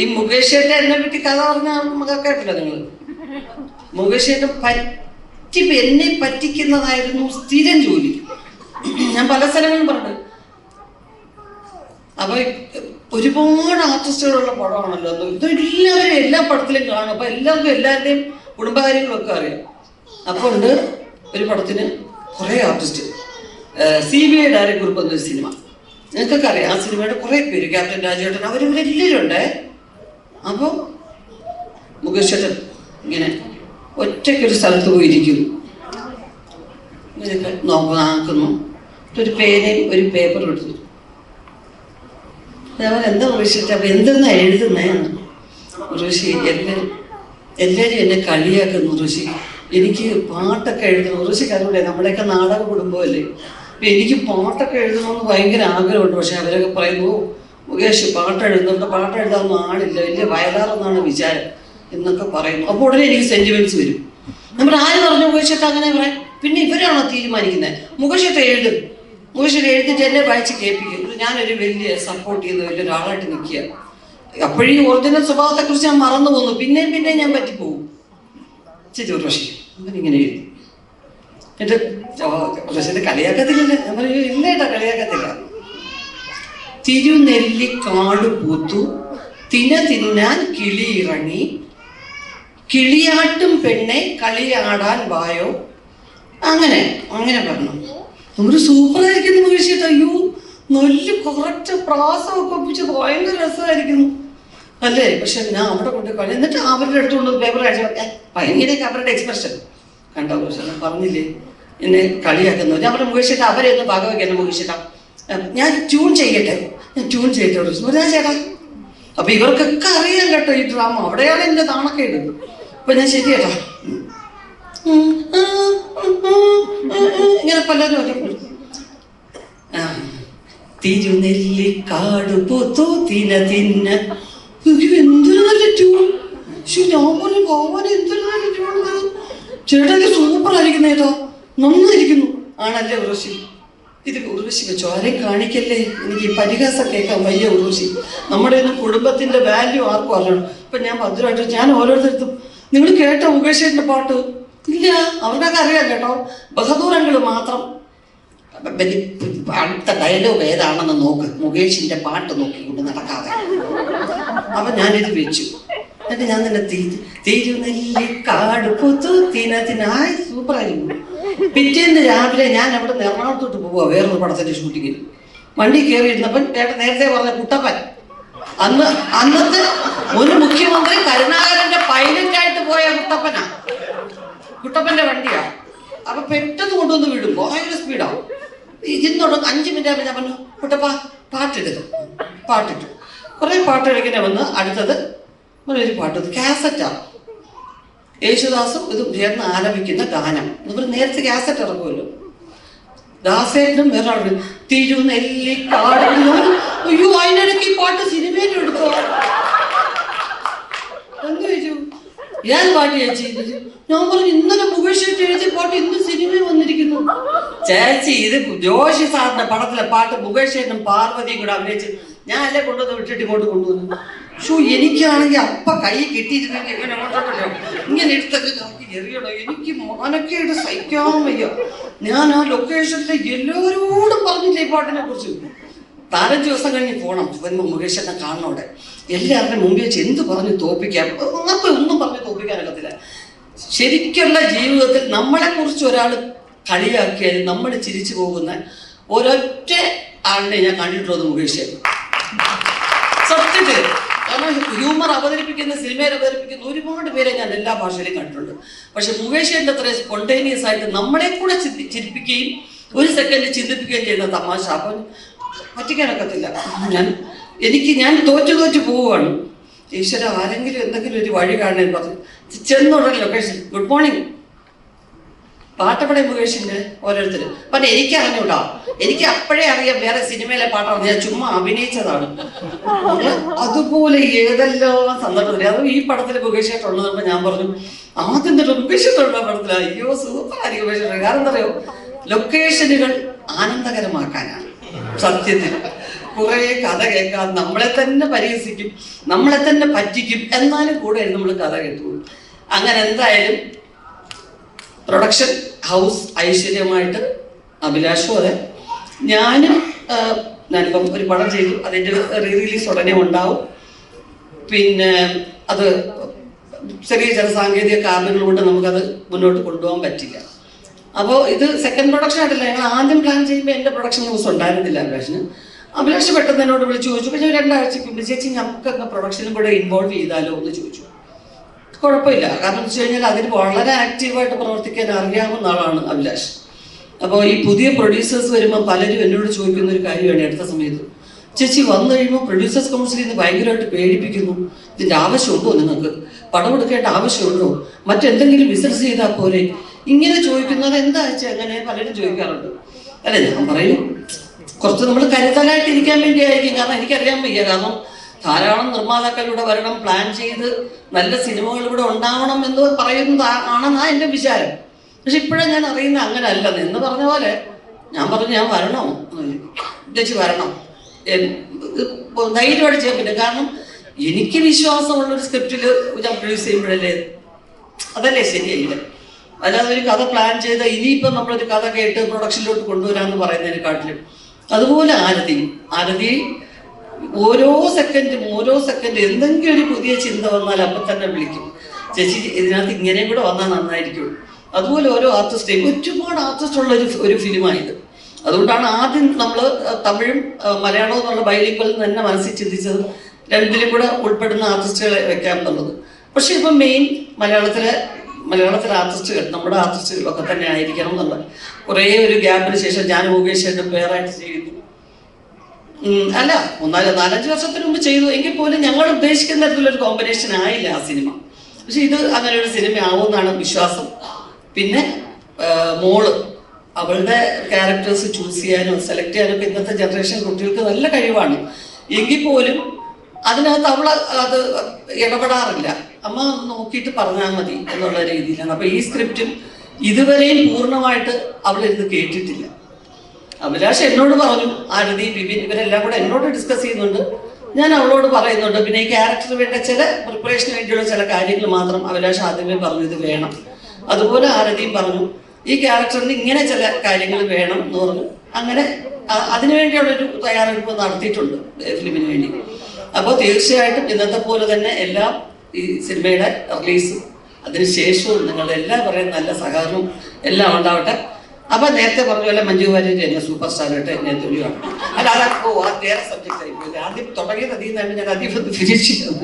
ഈ മുകേഷേട്ട എന്നെ പറ്റി കഥ പറഞ്ഞ കേട്ടില്ല നിങ്ങൾ. മുകേഷേട്ട പറ്റി എന്നെ പറ്റിക്കുന്നതായിരുന്നു സ്ഥിരം ജോലി. ഞാൻ പല സ്ഥലങ്ങളും പറഞ്ഞു അപ്പൊ ഒരുപാട് ആർട്ടിസ്റ്റുകളുള്ള പടമാണല്ലോ. ഇത് എല്ലാവരും എല്ലാ പടത്തിലും കാണും. അപ്പൊ എല്ലാവർക്കും എല്ലാവരുടെയും കുടുംബകാര്യങ്ങളൊക്കെ അറിയാം. അപ്പോൾ ഉണ്ട് ഒരു പടത്തിന് കുറേ ആർട്ടിസ്റ്റ്. സി ബി ഐ ഡയറക്കുറിപ്പ് എന്നൊരു സിനിമ. നിങ്ങൾക്കൊക്കെ അറിയാം ആ സിനിമയുടെ കുറേ പേര്. ക്യാപ്റ്റൻ രാജേട്ടൻ അവരിവരെല്ലാവരും ഉണ്ടേ. അപ്പോൾ മുകേഷ് ചേട്ടൻ ഇങ്ങനെ ഒറ്റയ്ക്കൊരു സ്ഥലത്ത് പോയിരിക്കും. ഇങ്ങനെയൊക്കെ നോക്കുന്നു ഒരു പേനയും ഒരു പേപ്പറും എടുത്തു അതേപോലെ എന്താ ഋഷിട്ട് അപ്പം എന്തെന്നാ എഴുതുന്നതാണ് ഋഷി എല്ലാവരും എല്ലാവരും എന്നെ കളിയാക്കുന്നു ഋഷി എനിക്ക് പാട്ടൊക്കെ എഴുതണം. ഋഷിക്ക് അറിയൂടെ നമ്മുടെയൊക്കെ നാടക കുടുംബമല്ലേ. അപ്പം എനിക്ക് പാട്ടൊക്കെ എഴുതണമെന്ന് ഭയങ്കര ആഗ്രഹമുണ്ട്. പക്ഷെ അവരൊക്കെ പറയുന്നു "ഓ, മുകേഷ് പാട്ട് എഴുതുന്നുണ്ട് പാട്ട് എഴുതാനൊന്നും ആളില്ല. വലിയ വയലാറെന്നാണ് വിചാരം എന്നൊക്കെ പറയുന്നു. അപ്പോൾ ഉടനെ എനിക്ക് സെന്റിമെന്റ്സ് വരും. നമ്മൾ ആര് പറഞ്ഞു മുകേഷത്ത് അങ്ങനെ പറയാം? പിന്നെ ഇവരാണോ തീരുമാനിക്കുന്നത്? മുകേഷത്തെ എഴുതും. മുകേഷ് എഴുതിട്ട് എന്നെ വായിച്ച് കേൾപ്പിക്കും. ഞാനൊരു വലിയ സപ്പോർട്ട് ചെയ്യുന്ന വലിയൊരാളായിട്ട് നിൽക്കുക. അപ്പോഴീ ഒറിജിനൽ സ്വഭാവത്തെ കുറിച്ച് ഞാൻ മറന്നു പോകുന്നു. പിന്നെയും പിന്നെയും ഞാൻ പറ്റിപ്പോകും. ചേച്ചി ഒരു പക്ഷേ ഇങ്ങനെ എഴുതി. എന്നിട്ട് പക്ഷേ കളിയാക്കത്തില്ലല്ലേ. ഞാൻ പറയും ഇല്ല ഏട്ടാ കളിയാക്കത്തില്ല. തിരുനെല്ലി കാട് പൂത്തു. തിന തിന്നാൻ കിളിയിറങ്ങി കിളിയാട്ടും പെണ്ണെ കളിയാടാൻ വായോ. അങ്ങനെ അങ്ങനെ പറഞ്ഞു. നമുക്ക് സൂപ്പറായിരിക്കുന്നു മുകേഷിട്ട് അയ്യോ നല്ല കുറച്ച് പ്രാസമൊക്കെ ഒപ്പിച്ച് ഭയങ്കര രസമായിരിക്കുന്നു. അല്ലേ? പക്ഷെ ഞാൻ അവിടെ കൊണ്ട് കളി എന്നിട്ട് അവരുടെ അടുത്തുള്ള പേപ്പർ അയച്ചു ഭയങ്കര അവരുടെ എക്സ്പ്രഷൻ കണ്ടോ പക്ഷെ പറഞ്ഞില്ലേ? എന്നെ കളിയാക്കുന്നു ഞാൻ അവരെ മുകേഷിട്ട് അവരെ ഒന്ന് ഭാഗവയ്ക്കണം മുകേഷിട്ട ഞാൻ ട്യൂൺ ചെയ്യട്ടെ? ഞാൻ ട്യൂൺ ചെയ്യട്ടെ ഒരു ദിവസം. ചേട്ടാ. അപ്പൊ ഇവർക്കൊക്കെ അറിയാം കേട്ടോ ഈ ഡ്രാമ അവിടെയാണ് എന്റെ നാണക്കേട് അപ്പൊ ഞാൻ ശരി ചേട്ടാ ഇങ്ങനെ പലരും അറിയപ്പെടും തിരുനെല്ലിക്കാട് പൂത്തു തിന തിന്ന. എന്തൊരു നല്ല ട്യൂൺ ശരി ഞാൻ പറഞ്ഞു ഭഗവാൻ എന്തൊരു നല്ല ട്യൂൺ ചേട്ടാ സൂപ്പർ ആയിരിക്കുന്നു കേട്ടോ. നന്നായിരിക്കുന്നു. ആണല്ലേ ഉറവശി ഇത് ഉർവശി വെച്ചോ ആരെയും കാണിക്കല്ലേ? എനിക്ക് ഈ പരിഹാസം കേൾക്കാൻ വയ്യ ഉർവശി. നമ്മുടെ ഒന്നും കുടുംബത്തിന്റെ വാല്യൂ ആർക്കും അറിയണം. ഇപ്പൊ ഞാൻ ഭദ്രമായിട്ട് ഞാൻ ഓരോരുത്തർക്കും നിങ്ങൾ കേട്ട മുകേഷേന്റെ പാട്ട്? ഇല്ല അവർക്കൊക്കെ അറിയാം കേട്ടോ. ബഹദൂരങ്ങൾ മാത്രം. അടുത്ത ഡയലോഗ് ഏതാണെന്ന് നോക്ക്. മുകേഷിന്റെ പാട്ട് നോക്കിക്കൊണ്ട് നടക്കാതെ. അപ്പൊ ഞാനിത് വെച്ചു. എന്നിട്ട് ഞാൻ തന്നെ തീരു തിരുനെല്ലി കാട് പുത്തു തിന തിനായി. സൂപ്പറായിരുന്നു പിറ്റേന്ന് രാവിലെ ഞാൻ അവിടെ നിന്ന് എറണാകുളത്തോട്ട് പോവുക വേറൊരു പടത്തിന്റെ ഷൂട്ടിങ്ങിൽ വണ്ടി കയറി ഇരുന്നപ്പം ചേട്ടൻ നേരത്തെ പറഞ്ഞ കുട്ടപ്പൻ. അന്ന് അന്നത്തെ ഒരു മുഖ്യമന്ത്രി കരുണാകരന്റെ പൈലറ്റായിട്ട് പോയ കുട്ടപ്പനാ. കുട്ടപ്പന്റെ വണ്ടിയാ. അപ്പൊ പെട്ടെന്ന് കൊണ്ടുവന്ന് വിടും. ഭയങ്കര സ്പീഡാവും ഇന്നോട് അഞ്ച് മിനിറ്റ് ആകുമ്പോൾ ഞാൻ പറഞ്ഞു കുട്ടപ്പ പാട്ടെടുത്തു പാട്ടിട്ടു. കുറേ പാട്ട് ഇങ്ങനെ വന്ന് അടുത്തത് ഒരു പാട്ട് കാസറ്റാ യേശുദാസും ഇതും ചേർന്ന് ആലപിക്കുന്ന ഗാനം. ഇവർ നേരത്തെ കാസറ്റ് ഇറങ്ങുമല്ലോ ദാസേട്ടനും തിരുനെല്ലി തിരുനെല്ലിക്കാട് അയ്യോ അതിനിടയ്ക്ക് പാട്ട് സിനിമയിൽ എടുത്തോ. എന്ത് ചോദിച്ചു? ഞാൻ പാട്ട് ചേച്ചി ഞാൻ പറഞ്ഞു ഇന്നലെ മുകേഷ് എഴുതിയ പാട്ട് ഇന്ന് സിനിമയിൽ വന്നിരിക്കുന്നു. ചേച്ചി ഇത് ജോഷി സാറിന്റെ പടത്തിലെ പാട്ട് മുകേഷ് പാർവതിയും കൂടെ അഭിനയിച്ച് ഞാൻ അല്ലേ കൊണ്ടുവന്ന് വിട്ടിട്ട് ഇങ്ങോട്ട് കൊണ്ടുവന്നു ഷോ എനിക്കാണെങ്കിൽ അപ്പ കൈ കിട്ടിയിരുന്നെങ്കിൽ ഇങ്ങനെ അങ്ങോട്ടോട്ടല്ലോ ഇങ്ങനെ എടുത്തൊക്കെ കറക്കി എറിയണോ എനിക്ക് മാനക്കേട് സഹിക്കാൻ വയ്യ. ഞാൻ ആ ലൊക്കേഷനിലെ എല്ലാവരോടും പറഞ്ഞില്ലേ ഈ പാട്ടിനെ കുറിച്ച്. നാലഞ്ച് ദിവസം കഴിഞ്ഞ് പോകണം വരുമ്പോൾ മുകേഷനെ കാണണോടെ എല്ലാവരുടെ മുമ്പിൽ വെച്ച് എന്ത് പറഞ്ഞ് തോപ്പിക്കാം അങ്ങനത്തെ ഒന്നും പറഞ്ഞ് തോപ്പിക്കാനൊക്കത്തില്ല ശരിക്കുള്ള ജീവിതത്തിൽ നമ്മളെ കുറിച്ച് ഒരാൾ കളിയാക്കിയാൽ നമ്മൾ ചിരിച്ചു പോകുന്ന ഒരൊറ്റ ആളിനെ ഞാൻ കണ്ടിട്ടുള്ളത് മുകേഷ്. സത്യത്തിൽ കാരണം ഹ്യൂമർ അവതരിപ്പിക്കുന്ന സിനിമയിൽ അവതരിപ്പിക്കുന്ന ഒരുപാട് പേരെ ഞാൻ എല്ലാ ഭാഷയിലും കണ്ടിട്ടുണ്ട്. പക്ഷെ മുകേഷിന്റെ അത്ര സ്പോണ്ടേനിയസ് ആയിട്ട് നമ്മളെ കൂടെ ചിരിപ്പിക്കുകയും ഒരു സെക്കൻഡ് ചിന്തിപ്പിക്കുകയും ചെയ്യുന്ന തമാശ. അപ്പം പറ്റിക്കാനൊക്കത്തില്ല ഞാൻ എനിക്ക് ഞാൻ തോറ്റു തോറ്റു പോവുകയാണ്. ഈശ്വര ആരെങ്കിലും എന്തെങ്കിലും ഒരു വഴി കാണാൻ പറഞ്ഞു ചെന്നുടനെ ലൊക്കേഷൻ ഗുഡ് മോർണിംഗ് പാട്ടപ്പട മുകേഷിന്റെ ഓരോരുത്തരും. പറഞ്ഞ എനിക്ക് അറിഞ്ഞൂടാ എനിക്ക് അപ്പോഴേ അറിയാം വേറെ സിനിമയിലെ പാട്ടാണ്. ഞാൻ ചുമ്മാ അഭിനയിച്ചതാണ്. അതുപോലെ ഏതെല്ലാം സന്ദർഭത്തിൽ അതും ഈ പടത്തിൽ മുകേഷായിട്ടുള്ളതെന്ന് ഞാൻ പറഞ്ഞു ആദ്യം തൊട്ട് മുകേഷായിട്ടുള്ള പടത്തിൽ അയ്യോ സൂപ്പർ ആയിരിക്കും മുകേഷ് കാരണം എന്താ ലൊക്കേഷനുകൾ ആനന്ദകരമാക്കാനാണ്. സത്യത്തിൽ. കുറെ കഥ കേൾക്കാം നമ്മളെ തന്നെ പരിഹസിക്കും നമ്മളെ തന്നെ പറ്റിക്കും എന്നാലും കൂടെ നമ്മൾ കഥ കേട്ടു. അങ്ങനെ എന്തായാലും പ്രൊഡക്ഷൻ ഹൗസ് ഐശ്വര്യമായിട്ട് അഭിലാഷും അതെ ഞാനും ഞാനിപ്പം ഒരു പടം ചെയ്തു. അതിന്റെ റീ റിലീസ് ഉടനെ ഉണ്ടാവും. പിന്നെ അത് ചെറിയ ചില സാങ്കേതിക കാരണങ്ങൾ കൊണ്ട് നമുക്കത് മുന്നോട്ട് കൊണ്ടുപോകാൻ പറ്റില്ല. അപ്പോൾ ഇത് സെക്കൻഡ് പ്രൊഡക്ഷൻ ആയിട്ടില്ല. ഞങ്ങൾ ആദ്യം പ്ലാൻ ചെയ്യുമ്പോൾ എന്റെ പ്രൊഡക്ഷൻ ന്യൂസ് ഉണ്ടായിരുന്നില്ല അഭിലാഷിന്. അഭിലാഷ് പെട്ടെന്ന് എന്നോട് വിളിച്ച് ചോദിച്ചു. പക്ഷേ രണ്ടാഴ്ച മുമ്പ് ചേച്ചി പ്രൊഡക്ഷനും കൂടെ ഇൻവോൾവ് ചെയ്താലോ? എന്ന് ചോദിച്ചു. കുഴപ്പമില്ല. കാരണം വെച്ച് കഴിഞ്ഞാൽ അതിന് വളരെ ആക്റ്റീവായിട്ട് പ്രവർത്തിക്കാൻ അറിയാവുന്ന ആളാണ് അഭിലാഷ്. അപ്പോൾ ഈ പുതിയ പ്രൊഡ്യൂസേഴ്സ് വരുമ്പോൾ പലരും എന്നോട് ചോദിക്കുന്ന ഒരു കാര്യമാണ് അടുത്ത സമയത്ത്. ചേച്ചി വന്നു കഴിയുമ്പോൾ പ്രൊഡ്യൂസേഴ്സ് കൗൺസിലിൽ നിന്ന് ഭയങ്കരമായിട്ട് പേടിപ്പിക്കുന്നു. ഇതിന്റെ ആവശ്യമുണ്ടോ നിങ്ങൾക്ക്? പടം എടുക്കേണ്ട ആവശ്യമുണ്ടോ? മറ്റെന്തെങ്കിലും ബിസിനസ് ചെയ്താൽ പോലെ ഇങ്ങനെ ചോദിക്കുന്നത് എന്താ വെച്ചാൽ അങ്ങനെ പലരും ചോദിക്കാറുണ്ട്. അല്ലെ ഞാൻ പറയും കുറച്ച് നമ്മൾ കരുതലായിട്ട് ഇരിക്കാൻ വേണ്ടിയായിരിക്കും. കാരണം എനിക്കറിയാൻ വയ്യ. കാരണം ധാരാളം നിർമ്മാതാക്കളിലൂടെ വരണം പ്ലാൻ ചെയ്ത് നല്ല സിനിമകൾ ഇവിടെ ഉണ്ടാവണം എന്ന് പറയുന്നത് ആ- ആണെന്നാ എന്റെ വിചാരം. പക്ഷെ ഇപ്പോഴും ഞാൻ അറിയുന്ന അങ്ങനെ അല്ലെന്ന് എന്ന് പറഞ്ഞ പോലെ ഞാൻ പറഞ്ഞു ഞാൻ വരണം. ചേച്ചി വരണം. ധൈര്യമായിട്ട് ചെയ്യാൻ പറ്റും. കാരണം എനിക്ക് വിശ്വാസമുള്ള ഒരു സ്ക്രിപ്റ്റിൽ ഞാൻ പ്രൊഡ്യൂസ് ചെയ്യുമ്പോഴല്ലേ അതല്ലേ ശരിയായില്ല? അല്ലാതെ ഒരു കഥ പ്ലാൻ ചെയ്ത് ഇനിയിപ്പം നമ്മളൊരു കഥ കേട്ട് പ്രൊഡക്ഷനിലോട്ട് കൊണ്ടുവരാമെന്ന് പറയുന്നതിനെക്കാട്ടിലും അതുപോലെ ആരതി ആരതി ഓരോ സെക്കൻഡും ഓരോ സെക്കൻഡും എന്തെങ്കിലും ഒരു പുതിയ ചിന്ത വന്നാൽ അപ്പൊ തന്നെ വിളിക്കും. ചേച്ചി ഇതിനകത്ത് ഇങ്ങനെയും കൂടെ വന്നാൽ നന്നായിരിക്കും. അതുപോലെ ഓരോ ആർട്ടിസ്റ്റേയും ഒരുപാട് ആർട്ടിസ്റ്റ് ഉള്ള ഒരു ഒരു ഫിലിമായത് അതുകൊണ്ടാണ് ആദ്യം നമ്മൾ തമിഴും മലയാളവും എന്നുള്ള ബൈലിംഗിൽ തന്നെ മനസ്സിൽ ചിന്തിച്ചത് രണ്ടിലും കൂടെ ഉൾപ്പെടുന്ന ആർട്ടിസ്റ്റുകളെ വെക്കാം എന്നുള്ളത്. പക്ഷെ ഇപ്പം മെയിൻ മലയാളത്തിലെ മലയാളത്തിലെ ആർട്ടിസ്റ്റുകൾ നമ്മുടെ ആർട്ടിസ്റ്റുകളൊക്കെ തന്നെ ആയിരിക്കണം എന്നുള്ളത്. കുറേ ഒരു ഗ്യാപ്പിന് ശേഷം ഞാൻ മുകേഷ് എന്റെ പേരായിട്ട് ചെയ്യുന്നു. അല്ല മൂന്നാൽ നാലഞ്ച് വർഷത്തിന് മുമ്പ് ചെയ്തു. എങ്കിൽ പോലും ഞങ്ങൾ ഉദ്ദേശിക്കുന്ന തരത്തിലൊരു കോമ്പിനേഷൻ ആയില്ല ആ സിനിമ. പക്ഷെ ഇത് അങ്ങനെ ഒരു സിനിമ ആവുമെന്നാണ് വിശ്വാസം. പിന്നെ മോൾ. അവളുടെ ക്യാരക്ടേഴ്സ് ചൂസ് ചെയ്യാനും സെലക്ട് ചെയ്യാനും ഒക്കെ ഇന്നത്തെ ജനറേഷൻ കുട്ടികൾക്ക് നല്ല കഴിവാണ്. എങ്കിൽ പോലും അതിനകത്ത് അവൾ അത് ഇടപെടാറില്ല. അമ്മ നോക്കിയിട്ട് പറഞ്ഞാൽ മതി എന്നുള്ള രീതിയിലാണ്. അപ്പൊ ഈ സ്ക്രിപ്റ്റും ഇതുവരെയും പൂർണമായിട്ട് അവളിരുന്ന് കേട്ടിട്ടില്ല. അഭിലാഷ് എന്നോട് പറഞ്ഞു. ആരതി ബിബിൻ ഇവരെല്ലാം കൂടെ എന്നോട് ഡിസ്കസ് ചെയ്യുന്നുണ്ട്. ഞാൻ അവളോട് പറയുന്നുണ്ട് പിന്നെ ഈ ക്യാരക്ടറിന് വേണ്ട ചില പ്രിപ്പറേഷന് വേണ്ടിയുള്ള ചില കാര്യങ്ങൾ മാത്രം അഭിലാഷ് ആദ്യമേ പറഞ്ഞു ഇത് വേണം. അതുപോലെ ആരതിയും പറഞ്ഞു ഈ ക്യാരക്ടറിന് ഇങ്ങനെ ചില കാര്യങ്ങൾ വേണം എന്ന് പറഞ്ഞു. അങ്ങനെ അതിനുവേണ്ടിയുള്ളൊരു തയ്യാറെടുപ്പ് നടത്തിയിട്ടുണ്ട് ഫിലിമിന് വേണ്ടി. അപ്പോൾ തീർച്ചയായിട്ടും ഇന്നത്തെ പോലെ തന്നെ എല്ലാം ഈ സിനിമയുടെ റിലീസും അതിനുശേഷവും നിങ്ങളുടെ എല്ലാവരുടെയും നല്ല സഹകരണവും എല്ലാം ഉണ്ടാവട്ടെ. അപ്പൊ നേരത്തെ പറഞ്ഞ പോലെ മഞ്ജു വാര്യർ എന്നെ സൂപ്പർ സ്റ്റാർ ആയിട്ട് എന്നെ തുല്യമാണ് അല്ല അതാ ഓ അത് വേറെ സബ്ജക്റ്റ് ആയി ആദ്യം തുടങ്ങിയത് അതിൽ നിന്നാണ് ഞാൻ അധികം ഫിനിഷ് ചെയ്യാൻ